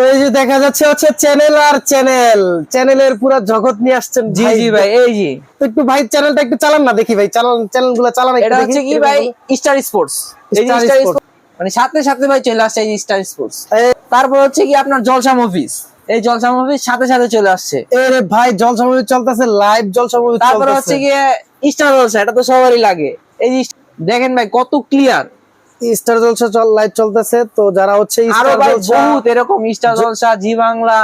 তো এই যে দেখা যাচ্ছে হচ্ছে চ্যানেল আর চ্যানেল। চ্যানেলের পুরো জগৎ নিয়ে আসছেন জি জি ভাই এই জি তো একটু ভাই চ্যানেলটা একটু চালান না দেখি ভাই। চালান চ্যানেলগুলো চালান এটা হচ্ছে কি ভাই? স্টার স্পোর্টস এই যে স্টার Sports। মানে সাথে সাথে ভাই চলে আসছে এই যে স্টার স্পোর্টস তারপর হচ্ছে কি আপনার জলসা মুভিস এই জলসা মুভিস সাথে সাথে চলে আসছে। এ রে ভাই জলসা মুভি চলতেছে লাইভ জলসা মুভি তারপরে হচ্ছে গিয়ে স্টার জলসা এটা তো সবারই লাগে। এই দেখেন ভাই কত ক্লিয়ার স্টার জলসা চল লাইভ চলতেছে। তো যারা হচ্ছে আরও ভাই বহুত এরকম স্টার জলসা জি বাংলা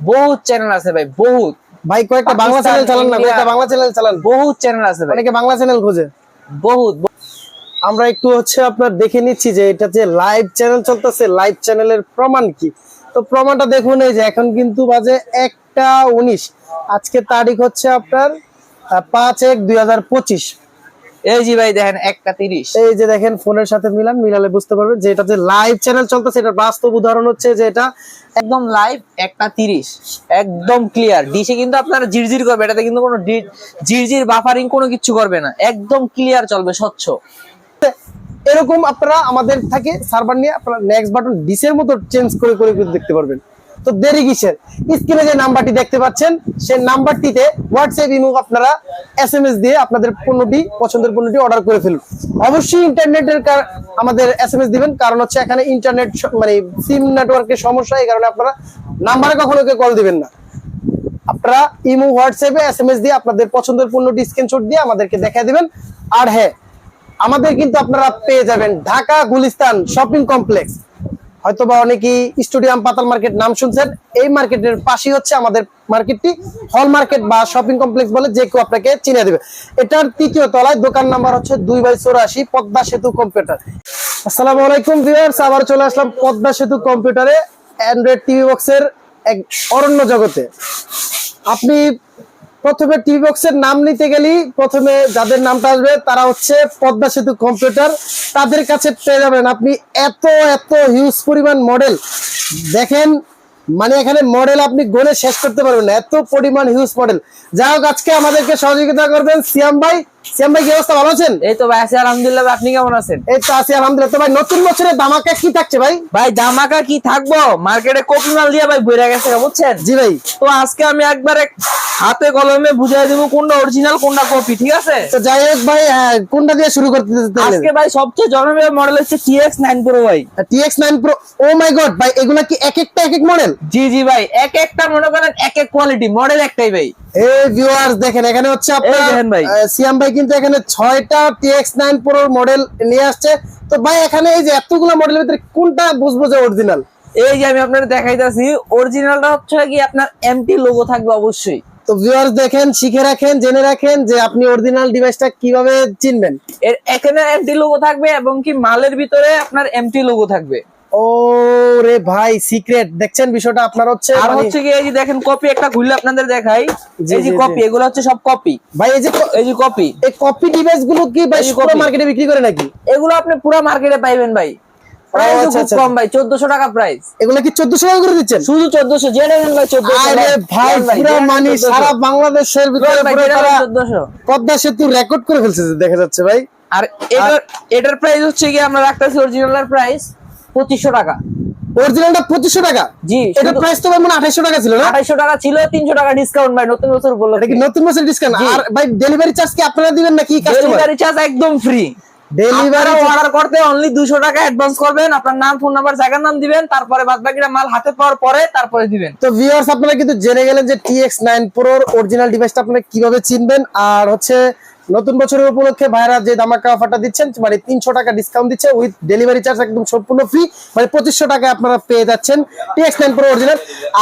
বহুত চ্যানেল আছে ভাই বহুত। ভাই কয়েকটা বাংলা চ্যানেল চালান না কয়েকটা বাংলা চ্যানেল চালান। বহুত চ্যানেল আছে ভাই। অনেকে বাংলা চ্যানেল খোঁজে। বহুত বহুত। আমরা একটু হচ্ছে আপনার দেখে নিচ্ছি যে এটা যে লাইভ চ্যানেল চলতেছে লাইভ চ্যানেলের প্রমাণ কি? তো প্রমাণটা দেখুন এই যে এখন কিন্তু বাজে একটা উনিশ। আজকে তারিখ হচ্ছে আপনার পাঁচ এক দুই হাজার পঁচিশ। এই জি ভাই দেখেন একটা তিরিশ। এই যে দেখেন ফোনের সাথে মিলান মিলালে বুঝতে পারবেন যে এটা যে লাইভ চ্যানেল চলতেছে বাস্তব উদাহরণ হচ্ছে যে এটা একদম লাইভ একটা তিরিশ। একদম ক্লিয়ার ডিশে কিন্তু আপনারা জিরজির করবে এটাতে কিন্তু কোনো জিরজির বাফারিং কোনো কিছু করবে না। একদম ক্লিয়ার চলবে স্বচ্ছ। এরকম আপনারা আমাদের থাকে সার্ভার নিয়ে আপনারা নেক্সট বাটন ডিসের মতো চেঞ্জ করে করে দেখতে পারবেন। তো দেরি কিসের? স্ক্রিনে যে নাম্বারটি দেখতে পাচ্ছেন, সেই নাম্বারটিতে হোয়াটসঅ্যাপ ইমো আপনারা এস এম এস দিয়ে আপনাদের পণ্যটি, পছন্দের পণ্যটি অর্ডার করে ফেলুন। অবশ্যই ইন্টারনেটের আমাদের এসএমএস দিবেন, কারণ হচ্ছে এখানে ইন্টারনেট মানে সিম নেটওয়ার্কের সমস্যা, এই কারণে আপনারা নাম্বারে কখনো কেউ কল দিবেন না। আপনারা ইমো হোয়াটসঅ্যাপে এস এম এস দিয়ে আপনাদের পছন্দের পণ্যটি স্ক্রিনশট দিয়ে আমাদেরকে দেখায় দিবেন। আর হ্যাঁ আমাদের কিন্তু আপনারা পেয়ে যাবেন ঢাকা, গুলিস্তান শপিং কমপ্লেক্স হয়তোবা অনেকেই স্টুডিয়াম পাতাল মার্কেট নাম শুনছেন। এই মার্কেটের পাশেই হচ্ছে আমাদের মার্কেটটি। হল মার্কেট বা শপিং কমপ্লেক্স বলে যে কেউ আপনাকে চিনে দেবে। এটার তৃতীয় তলায় দোকান নাম্বার হচ্ছে দুই বাই চৌরাশি পদ্মা সেতু কম্পিউটার। আসসালামু আলাইকুম ভিউয়ার্স আবার চলে আসলাম পদ্মা সেতু কম্পিউটারে। অ্যান্ড্রয়েড টিভি বক্সের এক অরণ্য জগতে। আপনি প্রথমে টিভি বক্সের নাম নিতে গেলি প্রথমে যাদের নামটা আসবে, তারা হচ্ছে পদ্মা সেতু কম্পিউটার। তাদের কাছে পেয়ে যাবেন আপনি এত এত হিউজ পরিমাণ মডেল দেখেন মানে এখানে মডেল আপনি গড়ে শেষ করতে পারবেন না। এত পরিমাণ হিউজ মডেল যাই হোক, আজকে আমাদেরকে সহযোগিতা করবেন সিয়াম ভাই। সিয়াম ভাই কি অবস্থা? ভালো আছেন? এই তো ভাই আছি আলহামদুলিল্লাহ আপনি কেমন আছেন? এই তো আছি আলহামদুলিল্লাহ। তো ভাই নতুন বছরের দামাকা কি থাকছে ভাই? ভাই জামাকা কি থাকব? মার্কেটে কপি মাল দিয়ে ভাই বইরা গেছে বুঝছেন? জি ভাই। তো আজকে আমি একবারে হাতে কলমে বুঝাই দিব কোনটা অরিজিনাল কোনটা কপি ঠিক আছে? তো যাই হোক ভাই কোনটা দিয়ে শুরু করতে আজকে ভাই সবচেয়ে জনপ্রিয় মডেল হচ্ছে টিএক্স নাইন প্রো ভাই। TX nine pro oh my god ভাই এগুলা কি এক একটা এক এক মডেল জি জি ভাই এক একটা মনে করেন এক এক কোয়ালিটি মডেল একটাই ভাই। এই ভিউয়ার্স দেখেন এখানে হচ্ছে আপনার ভাই। সিয়াম ভাই কিন্তু এখানে ছয়টা টিএক্স নাইন প্রো মডেল নিয়ে আসছে। তো ভাই এখানে এই যে এতগুলো মডেলের ভিতরে কোনটা বুঝব যে অরিজিনাল এই যে আমি আপনার দেখাইতেছি অরিজিনালটা হচ্ছে কি আপনার এমটি লোগো থাকবে অবশ্যই। তো ভিউয়ার্স দেখেন শিখে রাখেন জেনে রাখেন যে আপনি অরিজিনাল ডিভাইসটা কীভাবে চিনবেন। এর এখানে এমটি লোগো থাকবে এবং কি মালের ভিতরে আপনার এমটি লোগো থাকবে। ও রে ভাই সিক্রেট দেখছেন বিষয়টা? আপনার হচ্ছে আর মানে- হচ্ছে কি এই যে দেখেন কপি একটা খুললে আপনাদের দেখাই। এই যে কপি এগুলো হচ্ছে সব কপি ভাই এই যে এই যে কপি এই কপি ডিভাইসগুলো কি ভাই পুরো মার্কেটে বিক্রি করে নাকি? এগুলো আপনি পুরো মার্কেটে পাইবেন ভাই। আচ্ছা, আচ্ছা। কম ভাই টাকা প্রাইস এগুলো কি টাকা করে দিচ্ছেন? শুধু চোদ্দশো জেনে নেন ভাই চোদ্দশো আরে ভাই পুরো মানে সারা বাংলাদেশের ভিতরে পুরো তারা চোদ্দশো। পদ্মা সেতু রেকর্ড করে ফেলছে দেখা যাচ্ছে ভাই। আর এটার এটার প্রাইস হচ্ছে কি আমরা রাখতেছি অরিজিনাল প্রাইস পঁচিশশো টাকা। অরিজিনালটা পঁচিশশো টাকা? জি এটা প্রাইস তো ভাই টাকা ছিল না? আঠাইশো টাকা ছিল তিনশো টাকা ডিসকাউন্ট ভাই নতুন বছর এটা কি নতুন বছর ডিসকাউন্ট আর ভাই ডেলিভারি চার্জ কি আপনারা দিবেন নাকি ডেলিভারি চার্জ একদম ফ্রি ডেলিভারি অর্ডার করতে অনলি দুশো টাকা অ্যাডভান্স করবেন আপনার নাম ফোন নাম্বার জায়গার নাম দিবেন তারপরে বাদ বাকিটা মাল হাতে পাওয়ার পরে তারপরে দিবেন। তো ভিউয়ার্স আপনারা কিন্তু জেনে গেলেন যে টিএক্স নাইন প্রোর অরিজিনাল ডিভাইসটা আপনারা কীভাবে চিনবেন? আর হচ্ছে নতুন বছরের উপলক্ষে ভাইরা যে দামাকা অফারটা দিচ্ছেন মানে তিনশো টাকা ডিসকাউন্ট দিচ্ছে উইথ ডেলিভারি চার্জ একদম সম্পূর্ণ ফ্রি মানে পঁচিশশো টাকা আপনারা পেয়ে যাচ্ছেন টিএক্স নাইন প্রো অরিজিনাল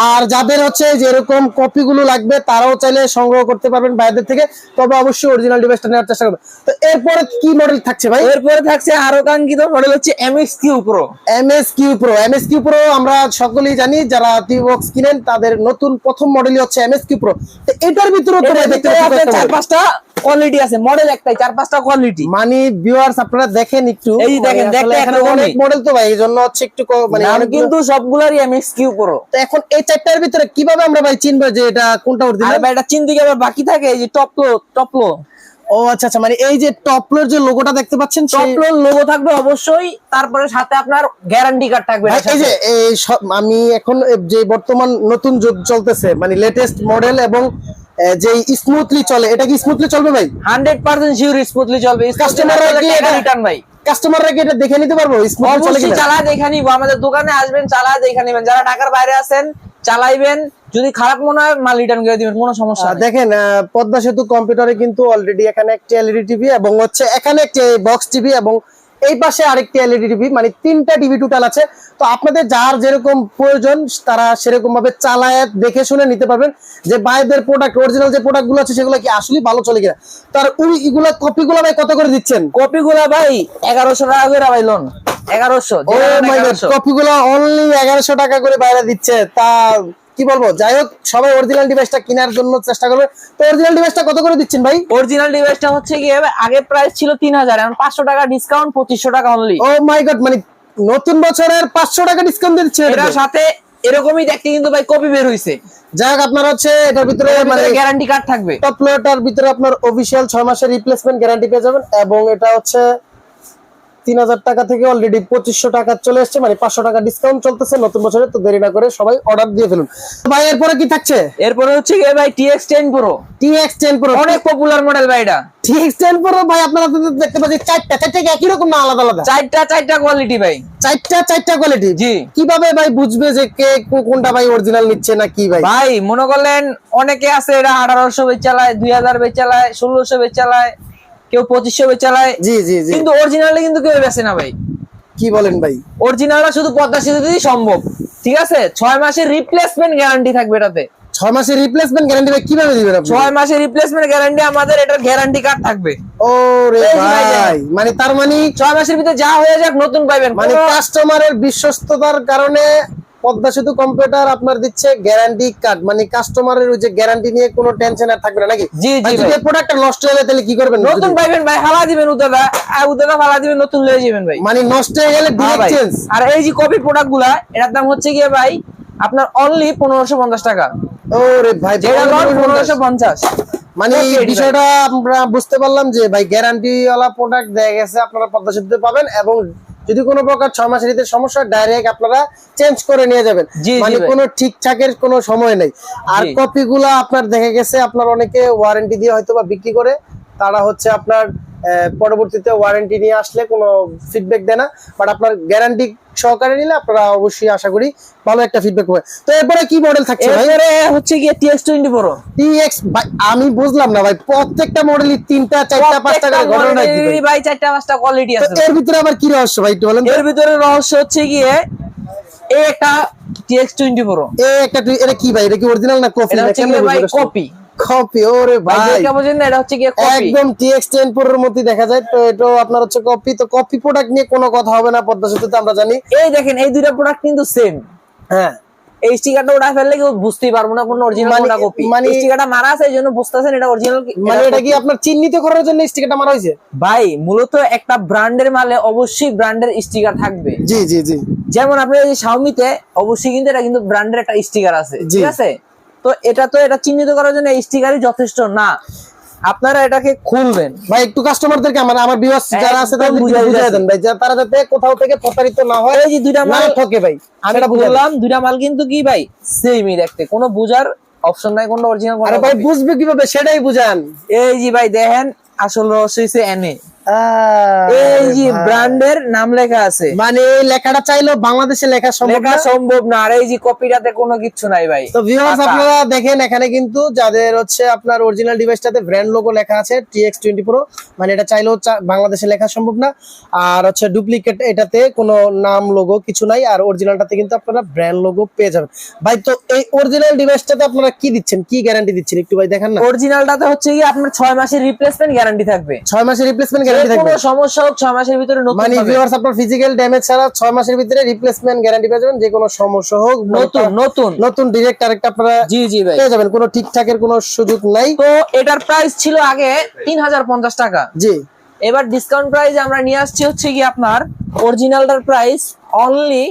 আর যাদের হচ্ছে যে এরকম কপিগুলো লাগবে তারাও চাইলে সংগ্রহ করতে পারবেন বাইরের থেকে তবে অবশ্যই অরিজিনাল ডিভাইসটা নেওয়ার চেষ্টা করবেন। তো এরপরে কি মডেল থাকছে ভাই? এরপরে থাকছে আরও কাঙ্ক্ষিত মডেল হচ্ছে MX Q pro MS Q pro MS Q pro আমরা সকলেই জানি যারা টিভি বক্স কিনেন তাদের নতুন প্রথম মডেলই হচ্ছে এমএস কিউ প্রো তো এটার ভিতরে তো দেখতে পাচ্ছি চার পাঁচটা কোয়ালিটি আছে মডেল একটাই চার পাঁচটা কোয়ালিটি মানে ভিউয়ার্স আপনারা দেখেন একটু। এই দেখেন, দেখতে এখানে অনেক মডেল তো ভাই এই জন্য হচ্ছে একটু মানে অনেক কিন্তু সবগুলারই এমএক্স কিউ প্রো তো এখন এই চারটার ভিতরে কীভাবে আমরা ভাই চিনবো যে এটা কোনটা আর অরিজিনাল ভাই এটা চিনতে গেলে বাকি থাকে এই যে টপলো টপলো ও আচ্ছা আচ্ছা মানে এই যে টপলোর যে লোগোটা দেখতে পাচ্ছেন টপলোর লোগো থাকবে অবশ্যই তারপরে সাথে আপনার গ্যারান্টি কার্ড থাকবে এই যে এই আমি এখন যে বর্তমান নতুন যুগ চলতেছে মানে লেটেস্ট মডেল এবং যে স্মুথলি চলে এটা কি স্মুথলি চলবে ভাই? 100% শিওর স্মুথলি চলবে। Customer রা কি এটা- রিটার্ন ভাই। কাস্টমাররা কি এটা দেখে নিতে পারব? স্মুথলি চলে কিনা? চালা দেখে নিব। আমাদের দোকানে আসবেন চালা দেখে নিবেন। যারা ঢাকার বাইরে আছেন চালাইবেন। যদি খারাপ মনে হয় মাল রিটার্ন করে দিবেন কোনো সমস্যা দেখেন পদ্মা সেতু কম্পিউটারে কিন্তু অলরেডি এখানে একটি এলইডি টিভি এবং হচ্ছে এখানে একটি বক্স টিভি এবং এই পাশে আরেকটি এলইডি টিভি মানে তিনটা টিভি টোটাল আছে। তো আপনাদের যার যেরকম প্রয়োজন তারা সেরকম ভাবে চালায় দেখে শুনে নিতে পারবেন যে বাইরের প্রোডাক্ট অরিজিনাল যে প্রোডাক্টগুলো আছে সেগুলো কি আসলে ভালো চলে কিনা। তার এগুলো কপি গুলো ভাই কত করে দিচ্ছেন? কপি গুলা ভাই এগারোশো টাকা করে ভাই লোন এগারোশো ও মাই কপি গুলো অনলি এগারোশো টাকা করে বাইরে দিচ্ছে। তা কি বলব? যাই হোক সবাই অরিজিনাল ডিভাইসটা কেনার জন্য চেষ্টা করবে। তো অরিজিনাল ডিভাইসটা কত করে দিচ্ছেন ভাই? অরিজিনাল ডিভাইসটা হচ্ছে গিয়ে আগে প্রাইস ছিল তিন হাজার এখন পাঁচশো টাকা ডিসকাউন্ট পঁচিশশো টাকা অনলি ও মাই গড মানে নতুন বছরের পাঁচশো টাকা ডিসকাউন্ট দিচ্ছে এটার সাথে এরকমই দেখতে কিন্তু ভাই কপি বের হইছে। যাই হোক আপনার হচ্ছে এটার ভিতরে মানে গ্যারান্টি কার্ড থাকবে। টপ লোটার ভিতরে আপনার অফিসিয়াল ছয় মাসের রিপ্লেসমেন্ট গ্যারান্টি পেয়ে যাবেন এবং এটা হচ্ছে তিন হাজার টাকা থেকে অলরেডি পঁচিশশো টাকা চলে এসছে মানে পাঁচশো টাকা ডিসকাউন্ট চলতেছে নতুন বছরে তো দেরি না করে সবাই অর্ডার দিয়ে ফেলুন। ভাই এরপরে কি থাকছে? এরপরে হচ্ছে গিয়ে ভাই TX ten pro TX ten pro অনেক পপুলার মডেল ভাই এটা। টিএক্স টেন প্রো ভাই আপনারা তো দেখতে পাচ্ছি চারটা চারটা কি একই রকম না আলাদা আলাদা? চারটা চারটা কোয়ালিটি ভাই। চারটা চারটা কোয়ালিটি জি। কীভাবে ভাই বুঝবে যে কে কোনটা ভাই অরিজিনাল নিচ্ছে না কি ভাই? ভাই মনে করলেন অনেকে আছে এটা আঠারোশো বেচালায় দুই হাজার বেচ চালায় ষোলোশো বেচ চালায় কেউ পঁচিশশো চালায় জি জি জি। কিন্তু অরিজিনালি কিন্তু কেউ বেছে না ভাই। কি বলেন ভাই? অরিজিনালটা শুধু পদ্মা সেতুতেই সম্ভব। ঠিক আছে? ছয় মাসের রিপ্লেসমেন্ট গ্যারান্টি থাকবে এটাতে। ছয় মাসের রিপ্লেসমেন্ট গ্যারান্টি কীভাবে দিবেন আপনি? ছয় মাসের রিপ্লেসমেন্ট গ্যারান্টি আমাদের এটার গ্যারান্টি কার্ড থাকবে। ও রে ভাই মানে তার মানে ছয় মাসের ভিতরে যা হয়ে যাক নতুন পাইবেন। মানে কাস্টমারের বিশ্বস্ততার কারণে পদ্মা সেতু কম্পিউটার আপনার দিচ্ছে গ্যারান্টি কার্ড মানে কাস্টমারের ওই যে গ্যারান্টি নিয়ে কোনো টেনশন আর থাকবে না নাকি? জি, জি যদি প্রোডাক্টটা নষ্ট হয়ে যায় তাহলে কি করবেন? নতুন পাইবেন ভাই হালা দিবেন উদাদা আর উদাদা ফালা দিবেন নতুন লয়ে যাবেন ভাই। মানে নষ্ট হয়ে গেলে হ্যাঁ ডিরেক্ট চেঞ্জ আর এই যে কপি প্রোডাক্টগুলা এটার দাম হচ্ছে গিয়ে ভাই আপনার অনলি পনেরোশো পঞ্চাশ টাকা। ও রে ভাই যেটা লন পনেরোশো পঞ্চাশ। মানে এই বিষয়টা আমরা বুঝতে পারলাম যে ভাই গ্যারান্টি ওয়ালা প্রোডাক্ট দেয়া গেছে আপনারা পদ্মা সেতুতে পাবেন এবং যদি কোনো প্রকার ছয় মাসের ভিতরে সমস্যা ডাইরেক্ট আপনারা চেঞ্জ করে নিয়ে যাবেন। মানে কোনো ঠিকঠাকের কোনো সময় নেই। আর জি। কপি গুলা আপনার দেখা গেছে আপনার অনেকে ওয়ারেন্টি দিয়ে হয়তো বা বিক্রি করে তারা হচ্ছে আপনার পরবর্তীতে ওয়ারেন্টি নিয়ে আসলে কোনো ফিডব্যাক দেয় না। বাট আপনার গ্যারান্টি সহকারে নিলে আপনারা অবশ্যই আশা করি ভালো একটা ফিডব্যাক পাবেন। তো এরপরে কি মডেল থাকছে ভাই? এরপরে হচ্ছে গিয়ে টিএক্স টোয়েন্টি প্রো টিএক্স ভাই আমি বুঝলাম না ভাই প্রত্যেকটা মডেলই তিনটা চারটা পাঁচটা করে ঘটনা কি ভাই? চারটা পাঁচটা কোয়ালিটি আছে। এর ভিতরে আবার কি রহস্য ভাই একটু বলেন এর ভিতরে রহস্য হচ্ছে গিয়ে এই একটা টিএক্স টোয়েন্টি প্রো এ একটা এটা কি ভাই এটা কি অরিজিনাল না কপি এটা হচ্ছে ভাই কপি কপি ওরে ভাই। এটা হচ্ছে গিয়ে কপি একদম দেখা যায় তো এটাও আপনার হচ্ছে কপি তো কপি প্রোডাক্ট নিয়ে কোনো কথা হবে না পদ্মা সেতুতে আমরা জানি। এই দেখেন এই দুইটা প্রোডাক্ট কিন্তু সেম হ্যাঁ। এই স্টিকারটা ওটা ফেললে কেউ বুঝতেই পারব না কোন অরিজিনাল মানে- কোনটা কপি মানে- মানে স্টিকারটা মারা আছে বুঝতেছেন এটা অরিজিনাল মানে এটা কি আপনার চিহ্নিত করার জন্য স্টিকারটা মারা হয়েছে? ভাই মূলত একটা ব্র্যান্ডের মালে অবশ্যই ব্র্যান্ডের স্টিকার থাকবে। জি জি জি। যেমন আপনার এই শাওমিতে অবশ্যই কিন্তু এটা কিন্তু ব্র্যান্ডের একটা স্টিকার আছে ঠিক আছে? তো এটা তো এটা চিহ্নিত করার জন্য স্টিকারই যথেষ্ট না। আপনারা এটাকে খুলবেন। ভাই একটু কাস্টমারদেরকে আমার আমার ভিউয়ার্স যারা আছে তাদের বুঝিয়ে দেন ভাই তারা যাতে কোথাও থেকে প্রতারিত না হয় এই যে দুইটা মাল ঠকে ভাই আমি বুঝাই বললাম দুইটা মাল কিন্তু কি ভাই সেমই দেখতে। কোনো বুঝার অপশন নাই কোনো অরিজিনাল আরে ভাই বুঝবে কীভাবে সেটাই বুঝান। এই যে ভাই দেখেন আসল রহস্য হইছে এনে এই যে ব্র্যান্ডের নাম লেখা আছে। মানে এই লেখাটা চাইলেও বাংলাদেশে লেখা সম্ভব না। সম্ভব না আর এই যে কপিটাতে কোনো কিচ্ছু নাই ভাই। তো ভিউয়ার্স আপনারা দেখেন এখানে কিন্তু যাদের হচ্ছে আপনার অরিজিনাল ডিভাইসটাতে ব্র্যান্ড লোগো লেখা আছে টিএক্স টোয়েন্টি প্রো মানে এটা চাইলেও বাংলাদেশে লেখা সম্ভব না। আর হচ্ছে ডুপ্লিকেট এটাতে কোনো নাম লোগো কিছু নাই আর অরিজিনালটাতে কিন্তু আপনারা ব্র্যান্ড লোগো পেয়ে যাবেন। ভাই তো এই অরিজিনাল ডিভাইসটাতে আপনারা কি দিচ্ছেন? কি গ্যারান্টি দিচ্ছেন? একটু ভাই দেখেন না। অরিজিনালটাতে হচ্ছে কি আপনার ছয় মাসের রিপ্লেসমেন্ট গ্যারান্টি থাকবে। ছয় মাসের রিপ্লেসমেন্ট গ্যারান্টি থাকবে কোনো সমস্যা হোক ছয় মাসের ভিতরে নতুন মানে ভিউয়ার্স আপনার ফিজিক্যাল ড্যামেজ ছাড়া ছয় মাসের ভিতরে রিপ্লেসমেন্ট গ্যারান্টি পেয়ে যাবেন যে কোনো সমস্যা হোক নতুন নতুন। নতুন ডিরেক্ট আরেকটা আপনারা জি জি ভাই। পেয়ে যাবেন কোনো ঠিকঠাকের কোনো সুযোগ নাই। তো এটার প্রাইস ছিল আগে তিন হাজার পঞ্চাশ টাকা। জি। এবার ডিসকাউন্ট প্রাইস আমরা নিয়ে আসছি হচ্ছে কি আপনার অরিজিনালটার প্রাইস অনলি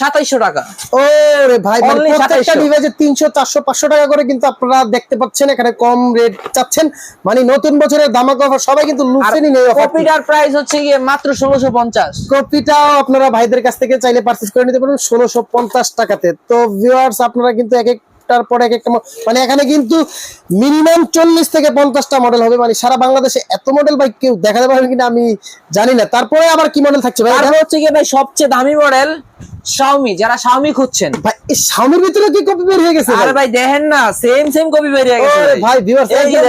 সাতাইশশো টাকা। ওরে ভাই মানে প্রত্যেকটা ডিভাইসে তিনশো চারশো পাঁচশো টাকা করে কিন্তু আপনারা দেখতে পাচ্ছেন এখানে কম রেট চাচ্ছেন। মানে নতুন বছরের দামাক অফার সবাই কিন্তু লুফেনি নেই কপিটার প্রাইস হচ্ছে গিয়ে মাত্র ষোলোশো পঞ্চাশ। কপিটাও আপনারা ভাইদের কাছ থেকে চাইলে পারচেস করে নিতে পারেন ষোলোশো পঞ্চাশ টাকাতে। তো ভিউয়ার্স আপনারা কিন্তু এক একটার পর এক একটা মানে এখানে কিন্তু মিনিমাম চল্লিশ থেকে পঞ্চাশটা মডেল হবে। মানে সারা বাংলাদেশে এত মডেল বাইক কেউ দেখাতে পারবেন কিনা আমি জানি না। তারপরে আবার কি মডেল থাকছে ভাই এটা? হচ্ছে গিয়ে ভাই সবচেয়ে দামি মডেল শাওমি যারা শাওমি খুঁজছেন। ভাই এই স্বামীর ভিতরে কি কপি বের হয়ে গেছে আরে ভাই? দেখেন না সেম সেম কপি বেরিয়ে গেছে ভাই। ভিউয়ার্স দেখেন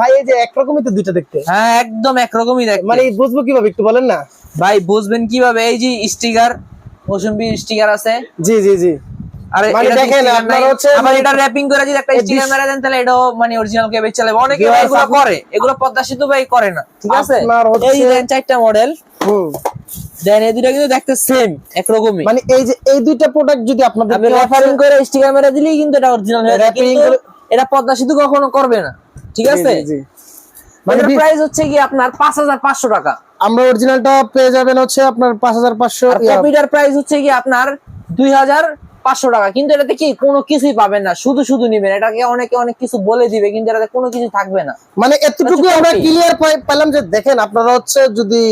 ভাই। এই যে একরকমই তো দুইটা দেখতে। হ্যাঁ একদম একরকমই দেখ মানে বুঝব কীভাবে একটু বলেন না। ভাই বুঝবেন কীভাবে? এই যে স্টিকার মৌসুমী স্টিকার আছে। জি জি জি। আরে মানে দেখেন, আপনার হচ্ছে- আবার এটা র‍্যাপিং করে যদি একটা স্টিকার মেরে দেন তাহলে এটাও মানে অরিজিনাল কেবে চালাবে অনেকে এগুলো করে এগুলো পদ্মা সেতু ভাই করে না ঠিক আছে? এই দেন চারটা মডেল হুম। দেন এই দুটো কিন্তু দেখতে সেম একরকমই। মানে এই যে এই দুইটা প্রোডাক্ট যদি আপনাদের আপনি রেফারিং করে স্টিকার মেরে দিলেই কিন্তু এটা অরিজিনাল হয়ে যাবে কিন্তু এটা পদ্মা সেতু কখনো করবে না ঠিক আছে। মানে প্রাইস হচ্ছে কি আপনার পাঁচ হাজার পাঁচশো টাকা। আমরা অরিজিনালটা পেয়ে যাবেন হচ্ছে আপনার পাঁচ হাজার পাঁচশো আর প্রাইস হচ্ছে কি আপনার দুই হাজার পাঁচশো টাকা কিন্তু এটাতে কি কোনো কিছুই পাবেন না? শুধু শুধু নিবেন। এটাকে অনেকে অনেক কিছু বলে দিবে কিন্তু এটাতে কোনো কিছু থাকবে না। মানে এতটুকু আচ্ছা, আমরা ক্লিয়ার ক্লিয়ার পেলাম যে দেখেন আপনারা হচ্ছে যদি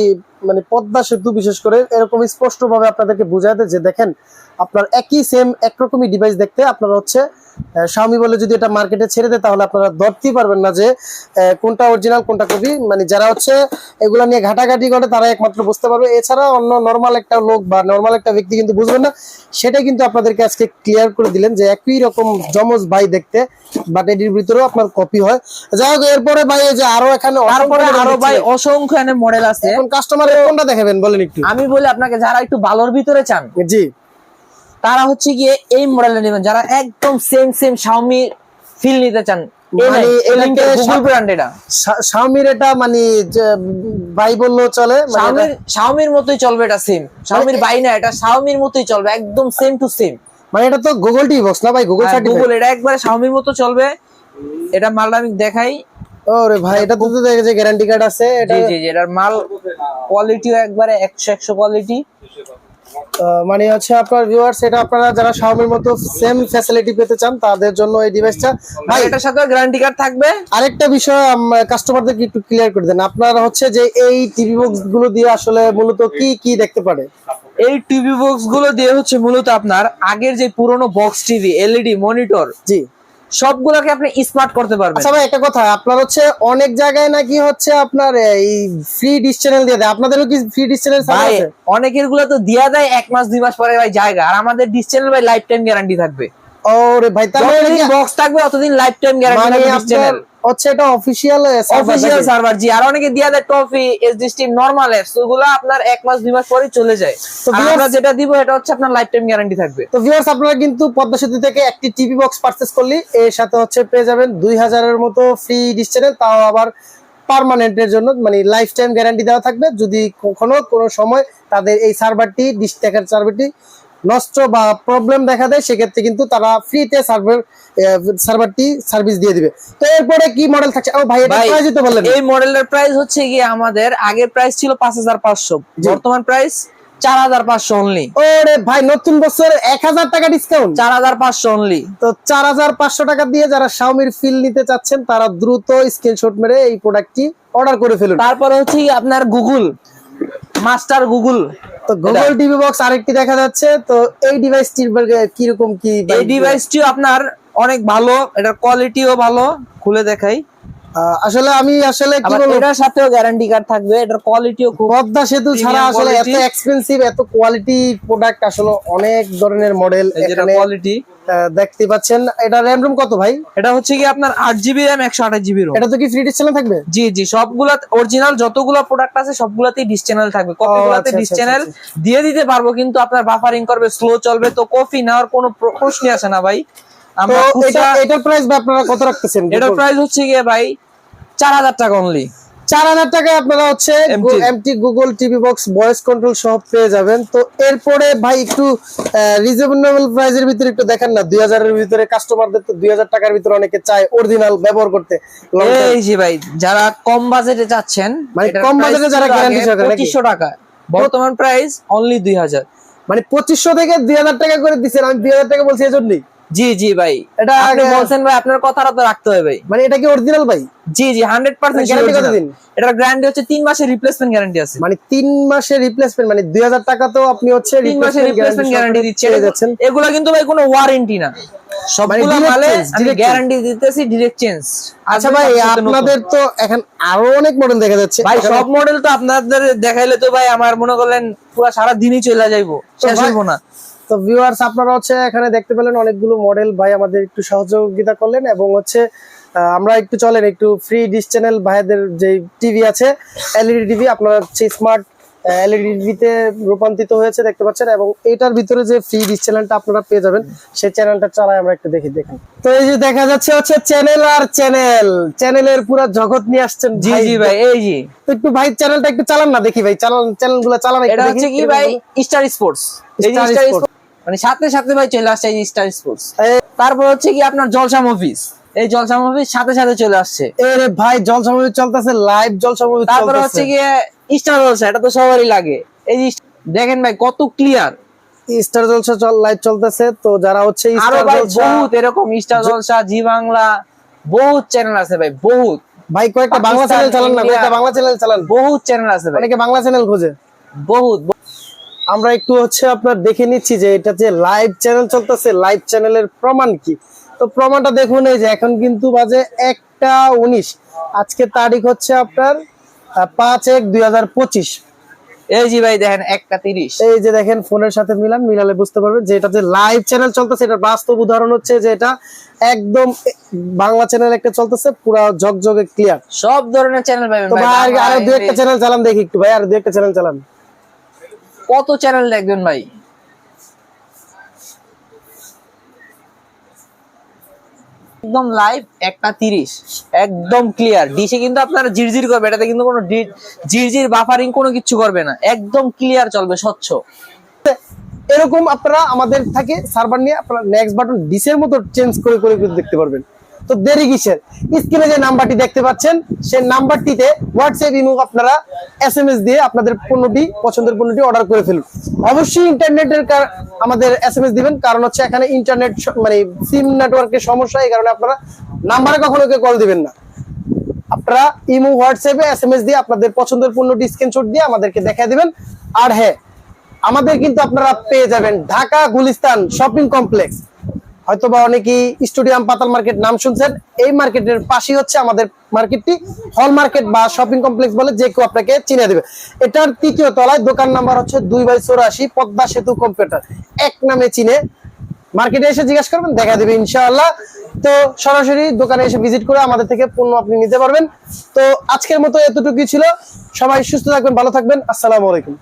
মানে পদ্মা সেতু বিশেষ করে এরকম স্পষ্ট ভাবে আপনাদেরকে বুঝাতে যে দেখেন আপনার একই সেম একরকমই ডিভাইস দেখতে আপনারা হচ্ছে স্বামী বলে যদি এটা মার্কেটে ছেড়ে দেয় তাহলে আপনারা ধরতেই পারবেন না যে কোনটা অরিজিনাল কোনটা কপি মানে যারা হচ্ছে এগুলা নিয়ে ঘাটাঘাটি করে তারা একমাত্র বুঝতে পারবে। এছাড়া অন্য নর্মাল একটা লোক বা নর্মাল একটা ব্যক্তি কিন্তু বুঝবেন না। সেটাই কিন্তু আপনাদেরকে আজকে ক্লিয়ার করে দিলেন যে একই রকম জমজ ভাই দেখতে বাট এটির ভিতরেও আপনার কপি হয়। যাই হোক এরপরে ভাই যে আরও এখানে আরও ভাই অসংখ্য মডেল আছে। এখন কাস্টমার কোনটা দেখাবেন বলেন একটু। আমি বলি আপনাকে যারা একটু ভালোর ভিতরে চান জি। তারা হচ্ছে গিয়ে এই মডেলটা নেবেন। যারা একদম সেম সেম শাওমি ফিল নিতে চান মানে এটা। শাওমির এটা মানে বললেও চলে মানে শাওমির মতোই চলবে এটা সেম শাওমির বাই না এটা শাওমির মতোই চলবে একদম সেম টু সেম মানে এটা তো গুগল টি বক্স না ভাই? গুগল গুগল এটা একবারে শাওমির মতো চলবে। এটা মালটা আমি দেখাই। ওরে ভাই এটা তো দেখে যে গ্যারান্টি কার্ড আছে এটা জি জি এটার মাল কোয়ালিটিও একবারে একশো একশো কোয়ালিটি আহ, মানে হচ্ছে আপনার ভিউয়ার্স এটা আপনারা যারা শাওমির মতো সেম ফ্যাসিলিটি পেতে চান তাদের জন্য এই ডিভাইসটা ভাই এটার সাথে গ্যারান্টি কার্ড থাকবে? আরেকটা বিষয় কাস্টমারদেরকে একটু ক্লিয়ার করে দেন। আপনারা হচ্ছে যে এই টিভি বক্সগুলো দিয়ে আসলে মূলত কি কি দেখতে পারে? এই টিভি বক্সগুলো দিয়ে হচ্ছে মূলত আপনার আগের যে পুরনো বক্স টিভি এলইডি মনিটর জি। সবগুলোকে আপনি স্মার্ট করতে পারবেন। আচ্ছা ভাই একটা কথা আপনার হচ্ছে অনেক জায়গায় নাকি হচ্ছে আপনার এই ফ্রি ডিশ চ্যানেল দিয়ে দেয়? আপনাদেরও কি ফ্রি ডিশ চ্যানেল ভাই অনেকেরগুলো তো দেয়া যায় এক মাস দুই মাস পরে ভাই জায়গা। আর আমাদের ডিস চ্যানেল ভাই লাইফ টাইম গ্যারান্টি থাকবে। ওরে ভাই তার মানে বক্স থাকবে অতদিন লাইফ টাইম গ্যারান্টি থাকবে ডিস চ্যানেল হচ্ছে এটা অফিসিয়াল অফিসিয়াল সার্ভার জি। আর অনেকে দিয়া দেয় Toffee SD steam normal apps ওগুলো আপনার এক মাস দুই মাস পরে চলে যায়। তো আমরা যেটা দিব এটা হচ্ছে আপনার লাইফ টাইম গ্যারান্টি থাকবে। তো ভিউয়ার্স আপনারা কিন্তু পদ্মা সেতু থেকে একটি টিভি বক্স পারচেস করলে এর সাথে হচ্ছে পেয়ে যাবেন দুই হাজারের মতো ফ্রি ডিশ চ্যানেল তাও আবার পার্মানেন্টের জন্য মানে লাইফ টাইম গ্যারান্টি দেওয়া থাকবে। যদি কখনো কোনো সময় তাদের এই সার্ভারটি ডিশ টেকার সার্ভারটি নষ্ট বা প্রবলেম দেখা দেয় সেক্ষেত্রে কিন্তু তারা ফ্রিতে সার্ভার সার্ভারটি সার্ভিস দিয়ে দিবে। তো এরপরে কি মডেল থাকছে? ও ভাই এটা প্রাইস তো বললেন এই মডেলের প্রাইস হচ্ছে গিয়ে আমাদের আগের প্রাইস ছিল পাঁচ হাজার পাঁচশো। জি। বর্তমান প্রাইস চার হাজার পাঁচশো অনলি ওরে ভাই নতুন বছর এক হাজার টাকা ডিসকাউন্ট চার হাজার পাঁচশো অনলি তো চার হাজার পাঁচশো টাকা দিয়ে যারা শাওমির ফিল নিতে চাচ্ছেন তারা দ্রুত স্ক্রিনশট মেরে এই প্রোডাক্টটি অর্ডার করে ফেলুন। তারপরে হচ্ছে আপনার গুগল মাস্টার গুগল। তো গুগল টিভি বক্স আরেকটি দেখা যাচ্ছে। তো এই ডিভাইসটির কীরকম কি এই ডিভাইসটিও আপনার অনেক ভালো এটার কোয়ালিটিও ভালো খুলে দেখাই। আসলে আমি আসলে কি বলব? এটার সাথেও গ্যারান্টি কার্ড থাকবে এটার কোয়ালিটিও খুব পদ্মা সেতু ছাড়া আসলে এত এক্সপেন্সিভ এত কোয়ালিটি প্রোডাক্ট আসলে অনেক ধরনের মডেল এখানে কোয়ালিটি দেখতে পাচ্ছেন। এটা র্যাম রুম কত ভাই? এটা হচ্ছে কি আপনার আট জিবি র্যাম একশো আঠাশ জিবি রোম এটা তো কি ফ্রি ডিশ চ্যানেল থাকবে? জি জি সবগুলা অরিজিনাল যতগুলো প্রোডাক্ট আছে সবগুলাতেই ডিস চ্যানেল থাকবে। কপিগুলাতে ডিস চ্যানেল দিয়ে দিতে পারব কিন্তু আপনার বাফারিং করবে স্লো চলবে তো কপি নেওয়ার কোনো প্র- প্রশ্নই আসে না ভাই। আমরা এটার প্রাইস আপনারা কত রাখতেছেন? এটার প্রাইস হচ্ছে গিয়ে ভাই চার হাজার টাকা অনলি চার হাজার টাকায় আপনারা হচ্ছে MT Google TV box voice control সব পেয়ে যাবেন। তো এরপরে ভাই একটু রিজনেবল প্রাইসের ভিতরে একটু দেখেন না দুই হাজারের ভিতরে কাস্টমারদের তো দুই হাজার টাকার ভিতরে অনেকে চায় অরিজিনাল ব্যবহার করতে। এই যে ভাই যারা কম বাজেটে চাচ্ছেন মানে কম বাজেটে যারা guarantee সহকারে টাকা বর্তমান প্রাইস অনলি দুই হাজার। মানে পঁচিশশো থেকে দুই হাজার টাকা করে দিচ্ছেন আমি দুই হাজার টাকা বলছি এজন্যই। জি জি ভাই। এটা আপনি বলছেন ভাই আপনার কথাটা তো রাখতে হবে ভাই। মানে এটা কি অরিজিনাল ভাই? জি জি হান্ড্রেড পার্সেন্ট Guarantee কতদিন? এটার গ্যারান্টি হচ্ছে তিন মাসের রিপ্লেসমেন্ট গ্যারান্টি আছে। মানে তিন মাসের রিপ্লেসমেন্ট মানে দুই হাজার টাকা তো আপনি হচ্ছে তিন মাসের রিপ্লেসমেন্ট গ্যারান্টি সহকারে দিচ্ছে যাচ্ছেন। এগুলো কিন্তু ভাই কোনো ওয়ারেন্টি না। সবগুলো direct মালে আমি গ্যারান্টি দিতেছি ডিরেক্ট চেঞ্জ আচ্ছা ভাই আপনাদের তো এখন আরও অনেক মডেল দেখা যাচ্ছে। ভাই সব মডেল তো আপনাদের দেখাইলে তো ভাই আমার মনে করলেন পুরো সারা দিনই চলে যাইবো। শেষ হইবো না। তো ভিউয়ার্স আপনারা হচ্ছে এখানে দেখতে পেলেন অনেকগুলো মডেল ভাই আমাদের একটু সহযোগিতা করলেন এবং হচ্ছে আমরা একটু চলেন একটু ফ্রি ডিশ চ্যানেল ভাইদের যে টিভি আছে এলইডি টিভি আপনারা হচ্ছে স্মার্ট এলইডি টিভিতে রূপান্তরিত হয়েছে দেখতে পাচ্ছেন এবং এটার ভিতরে যে ফ্রি ডিশ চ্যানেলটা আপনারা পেয়ে যাবেন সেই চ্যানেলটা চালাই আমরা একটু দেখি দেখুন তো এই যে দেখা যাচ্ছে হচ্ছে চ্যানেল আর চ্যানেল চ্যানেলের পুরো জগৎ নিয়ে আসছেন জি জি ভাই এই জি তো একটু ভাই চ্যানেলটা একটু চালান না দেখি ভাই চ্যানেলগুলো চালান এটা হচ্ছে কি ভাই স্টার স্পোর্টস স্টার Sports। মানে সাথে সাথে ভাই চলে আসছে এই স্টার স্পোর্টস তারপর হচ্ছে কি আপনার জলসা মুভিস এই জলসা মুভিস সাথে সাথে চলে আসছে। এরে ভাই জল সময় চলতেছে লাইভ জল সময় তারপর হচ্ছে গিয়ে স্টার জলসা এটা তো সবারই লাগে। এই যে দেখেন ভাই কত ক্লিয়ার স্টার জলসা চল লাইভ চলতেছে তো যারা হচ্ছে আরও স্টার ভাই জলসা বহুত এরকম স্টার জলসা জি বাংলা বহুত চ্যানেল আছে ভাই বহুত। ভাই কয়েকটা বাংলা চ্যানেল চালান না কয়েকটা বাংলা চ্যানেল চালান বহুত চ্যানেল আছে ভাই। অনেকে বাংলা চ্যানেল খোঁজে। বহুত। আমরা একটু হচ্ছে আপনার দেখে নিচ্ছি যে এটা যে লাইভ চ্যানেল চলতেছে লাইভ চ্যানেলের প্রমাণ কি? তো প্রমাণটা দেখুন এই যে এখন কিন্তু বাজে একটা উনিশ। আজকে তারিখ হচ্ছে আপনার পাঁচ এক দুই এই জি ভাই দেখেন একটা তিরিশ। এই যে দেখেন ফোনের সাথে মিলান মিলালে বুঝতে পারবেন যে এটা যে লাইভ চ্যানেল চলতেছে এটা বাস্তব উদাহরণ হচ্ছে যে এটা একদম বাংলা চ্যানেল একটা চলতেছে পুরো ঝকঝকে ক্লিয়ার সব ধরনের চ্যানেল ভাই আরও দু একটা চ্যানেল চালান দেখি একটু ভাই আর দু একটা চ্যানেল চালান। কত চ্যানেল দেখবেন ভাই? একদম লাইভ একটা তিরিশ। একদম ক্লিয়ার ডিশে কিন্তু আপনারা জিরজির করবে। এটাতে কিন্তু কোনো জিরজির বাফারিং কোনো কিছু করবে না। একদম ক্লিয়ার চলবে, স্বচ্ছ। এরকম আপনারা আমাদের থাকে সার্ভার নিয়ে আপনারা নেক্সট বাটন ডিসের মতো চেঞ্জ করে করে দেখতে পারবেন। তো দেরি কিসের? স্ক্রিনে যে নাম্বারটি দেখতে পাচ্ছেন, সেই নাম্বারটিতে হোয়াটসঅ্যাপ ইমো আপনারা এসএমএস দিয়ে আপনাদের পণ্যটি, পছন্দের পণ্যটি অর্ডার করে ফেলুন। অবশ্যই ইন্টারনেটের আমাদের এসএমএস দিবেন, কারণ হচ্ছে এখানে ইন্টারনেট মানে সিম নেটওয়ার্কের সমস্যা, এই কারণে আপনারা নাম্বারে কখনো কেউ কল দিবেন না। আপনারা ইমো হোয়াটসঅ্যাপে এসএমএস দিয়ে আপনাদের পছন্দের পণ্যটি স্ক্রিনশট দিয়ে আমাদেরকে দেখায় দিবেন। আর হ্যাঁ আমাদের কিন্তু আপনারা পেয়ে যাবেন ঢাকা, গুলিস্তান শপিং কমপ্লেক্স হয়তো বা অনেকেই স্টুডিয়াম পাতাল মার্কেট নাম শুনছেন। এই মার্কেটের পাশেই হচ্ছে আমাদের মার্কেটটি। হল মার্কেট বা শপিং কমপ্লেক্স বলে যে কেউ আপনাকে চিনে দেবে। এটার তৃতীয় তলায় দোকান নাম্বার হচ্ছে দুই বাই চৌরাশি পদ্মা সেতু কম্পিউটার। এক নামে চিনে মার্কেটে এসে জিজ্ঞাসা করবেন, দেখা দেবে ইনশাআল্লাহ। তো সরাসরি দোকানে এসে ভিজিট করে আমাদের থেকে পণ্য আপনি নিতে পারবেন। তো আজকের মতো এতটুকুই ছিল। সবাই সুস্থ থাকবেন, ভালো থাকবেন। আসসালামু আলাইকুম।